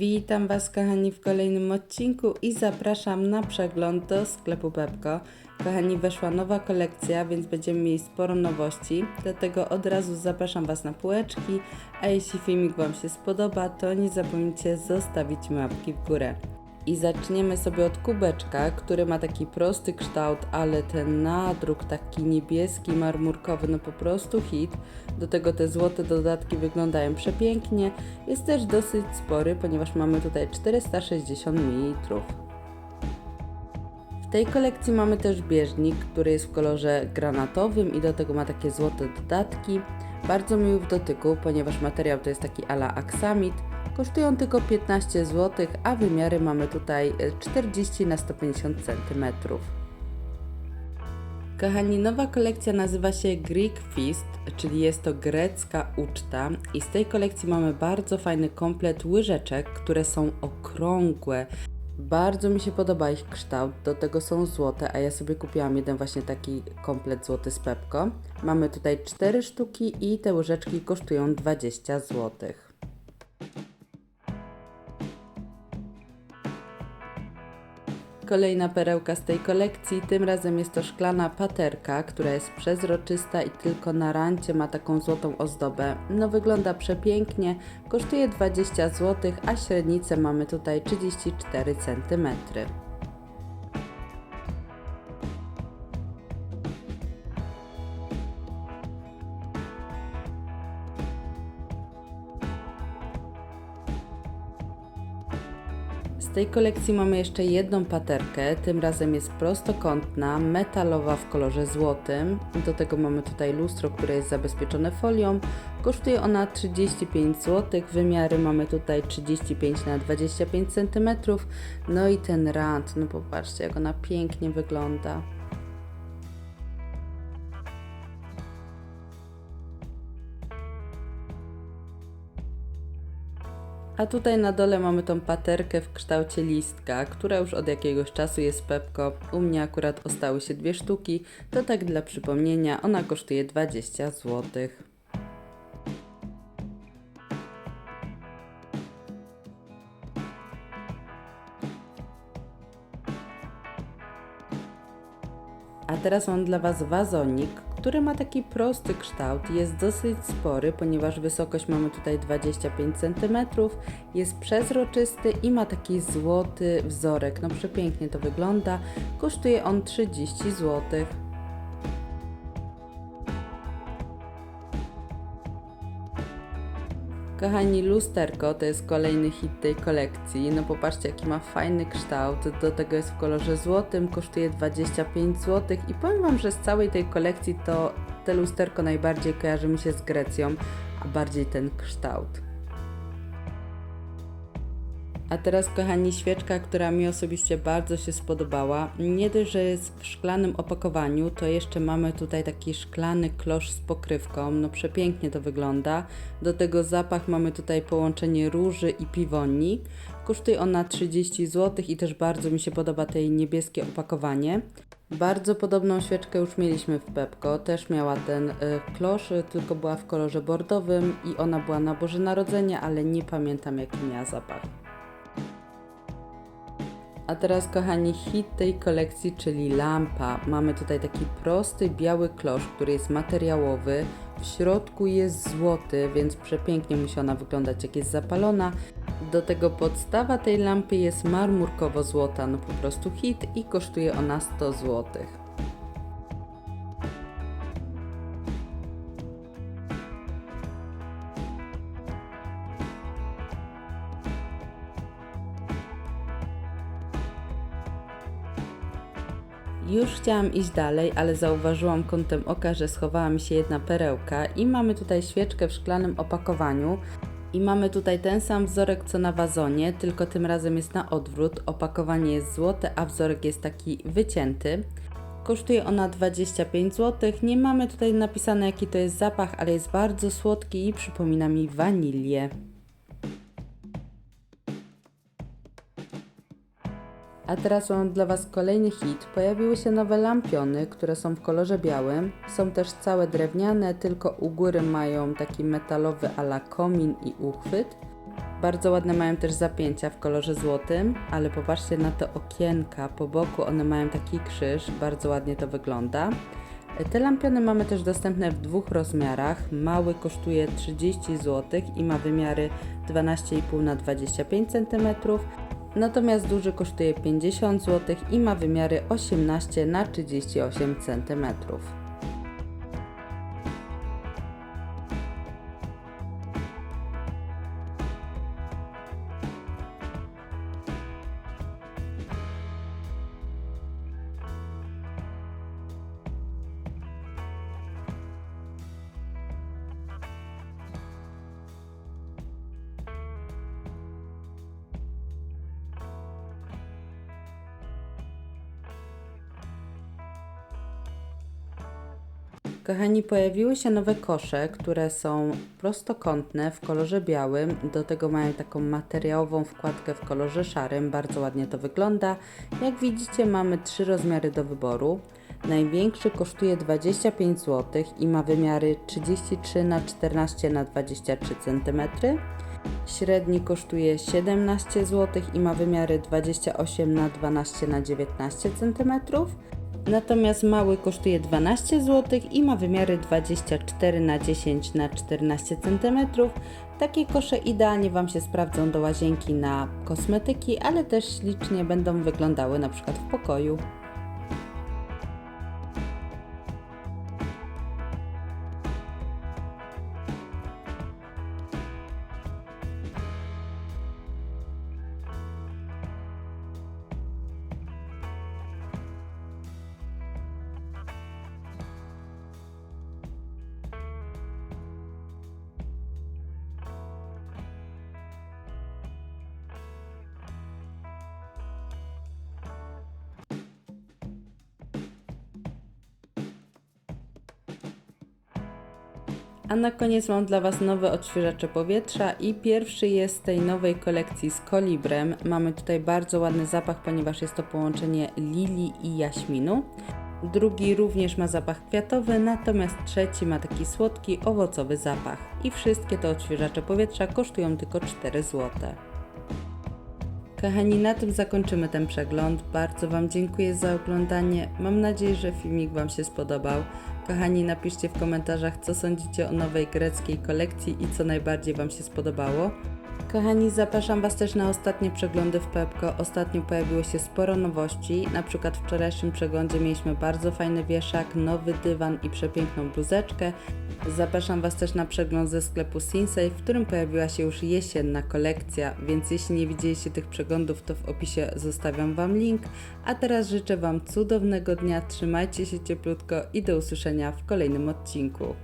Witam Was kochani w kolejnym odcinku i zapraszam na przegląd do sklepu Pepko. Kochani, weszła nowa kolekcja, więc będziemy mieli sporo nowości, dlatego od razu zapraszam Was na półeczki, a jeśli filmik Wam się spodoba, to nie zapomnijcie zostawić łapki w górę. I zaczniemy sobie od kubeczka, który ma taki prosty kształt, ale ten nadruk taki niebieski, marmurkowy, no po prostu hit. Do tego te złote dodatki wyglądają przepięknie. Jest też dosyć spory, ponieważ mamy tutaj 460 ml. W tej kolekcji mamy też bieżnik, który jest w kolorze granatowym i do tego ma takie złote dodatki. Bardzo miły w dotyku, ponieważ materiał to jest taki ala aksamit. Kosztują tylko 15 zł, a wymiary mamy tutaj 40 na 150 cm. Kochani, nowa kolekcja nazywa się Greek Feast, czyli jest to grecka uczta i z tej kolekcji mamy bardzo fajny komplet łyżeczek, które są okrągłe. Bardzo mi się podoba ich kształt, do tego są złote, a ja sobie kupiłam jeden właśnie taki komplet złoty z Pepko. Mamy tutaj 4 sztuki i te łyżeczki kosztują 20 złotych. Kolejna perełka z tej kolekcji, tym razem jest to szklana paterka, która jest przezroczysta i tylko na rancie ma taką złotą ozdobę. No wygląda przepięknie, kosztuje 20 zł, a średnicę mamy tutaj 34 cm. Z tej kolekcji mamy jeszcze jedną paterkę, tym razem jest prostokątna, metalowa w kolorze złotym. Do tego mamy tutaj lustro, które jest zabezpieczone folią. Kosztuje ona 35 zł, wymiary mamy tutaj 35 na 25 cm. No i ten rand, no popatrzcie jak ona pięknie wygląda. A tutaj na dole mamy tą paterkę w kształcie listka, która już od jakiegoś czasu jest Pepko. U mnie akurat ostały się dwie sztuki, to tak dla przypomnienia, ona kosztuje 20 zł. A teraz mam dla Was wazonik, który ma taki prosty kształt, jest dosyć spory, ponieważ wysokość mamy tutaj 25 cm, jest przezroczysty i ma taki złoty wzorek. No przepięknie to wygląda. Kosztuje on 30 zł. Kochani, lusterko to jest kolejny hit tej kolekcji. No popatrzcie, jaki ma fajny kształt. Do tego jest w kolorze złotym, kosztuje 25 zł. I powiem Wam, że z całej tej kolekcji to te lusterko najbardziej kojarzy mi się z Grecją, a bardziej ten kształt. A teraz, kochani, świeczka, która mi osobiście bardzo się spodobała. Nie dość, że jest w szklanym opakowaniu, to jeszcze mamy tutaj taki szklany klosz z pokrywką. No przepięknie to wygląda. Do tego zapach mamy tutaj połączenie róży i piwoni. Kosztuje ona 30 zł i też bardzo mi się podoba tej niebieskie opakowanie. Bardzo podobną świeczkę już mieliśmy w Pepko, też miała ten y, klosz, tylko była w kolorze bordowym i ona była na Boże Narodzenie, ale nie pamiętam jaki miała zapach. A teraz, kochani, hit tej kolekcji, czyli lampa. Mamy tutaj taki prosty biały klosz, który jest materiałowy. W środku jest złoty, więc przepięknie musi ona wyglądać, jak jest zapalona. Do tego podstawa tej lampy jest marmurkowo-złota, no po prostu hit i kosztuje ona 100 złotych. Już chciałam iść dalej, ale zauważyłam kątem oka, że schowała mi się jedna perełka i mamy tutaj świeczkę w szklanym opakowaniu. I mamy tutaj ten sam wzorek co na wazonie, tylko tym razem jest na odwrót. Opakowanie jest złote, a wzorek jest taki wycięty. Kosztuje ona 25 zł. Nie mamy tutaj napisane jaki to jest zapach, ale jest bardzo słodki i przypomina mi wanilię. A teraz mam dla Was kolejny hit. Pojawiły się nowe lampiony, które są w kolorze białym. Są też całe drewniane, tylko u góry mają taki metalowy ala komin i uchwyt. Bardzo ładne mają też zapięcia w kolorze złotym, ale popatrzcie na te okienka. Po boku one mają taki krzyż, bardzo ładnie to wygląda. Te lampiony mamy też dostępne w dwóch rozmiarach. Mały kosztuje 30 zł i ma wymiary 12,5 na 25 cm. Natomiast duży kosztuje 50 zł i ma wymiary 18 na 38 cm. Kochani, pojawiły się nowe kosze, które są prostokątne w kolorze białym. Do tego mają taką materiałową wkładkę w kolorze szarym. Bardzo ładnie to wygląda. Jak widzicie, mamy trzy rozmiary do wyboru. Największy kosztuje 25 zł i ma wymiary 33 na 14 na 23 cm. Średni kosztuje 17 zł i ma wymiary 28 na 12 na 19 cm. Natomiast mały kosztuje 12 zł i ma wymiary 24 na 10 na 14 cm. Takie kosze idealnie Wam się sprawdzą do łazienki na kosmetyki, ale też ślicznie będą wyglądały na przykład w pokoju. A na koniec mam dla Was nowe odświeżacze powietrza i pierwszy jest z tej nowej kolekcji z kolibrem. Mamy tutaj bardzo ładny zapach, ponieważ jest to połączenie lilii i jaśminu. Drugi również ma zapach kwiatowy, natomiast trzeci ma taki słodki, owocowy zapach. I wszystkie te odświeżacze powietrza kosztują tylko 4 zł. Kochani, na tym zakończymy ten przegląd. Bardzo Wam dziękuję za oglądanie. Mam nadzieję, że filmik Wam się spodobał. Kochani, napiszcie w komentarzach, co sądzicie o nowej greckiej kolekcji i co najbardziej Wam się spodobało. Kochani, zapraszam Was też na ostatnie przeglądy w Pepko. Ostatnio pojawiło się sporo nowości. Na przykład w wczorajszym przeglądzie mieliśmy bardzo fajny wieszak, nowy dywan i przepiękną bluzeczkę. Zapraszam Was też na przegląd ze sklepu Sinsei, w którym pojawiła się już jesienna kolekcja, więc jeśli nie widzieliście tych przeglądów, to w opisie zostawiam Wam link. A teraz życzę Wam cudownego dnia, trzymajcie się cieplutko i do usłyszenia w kolejnym odcinku.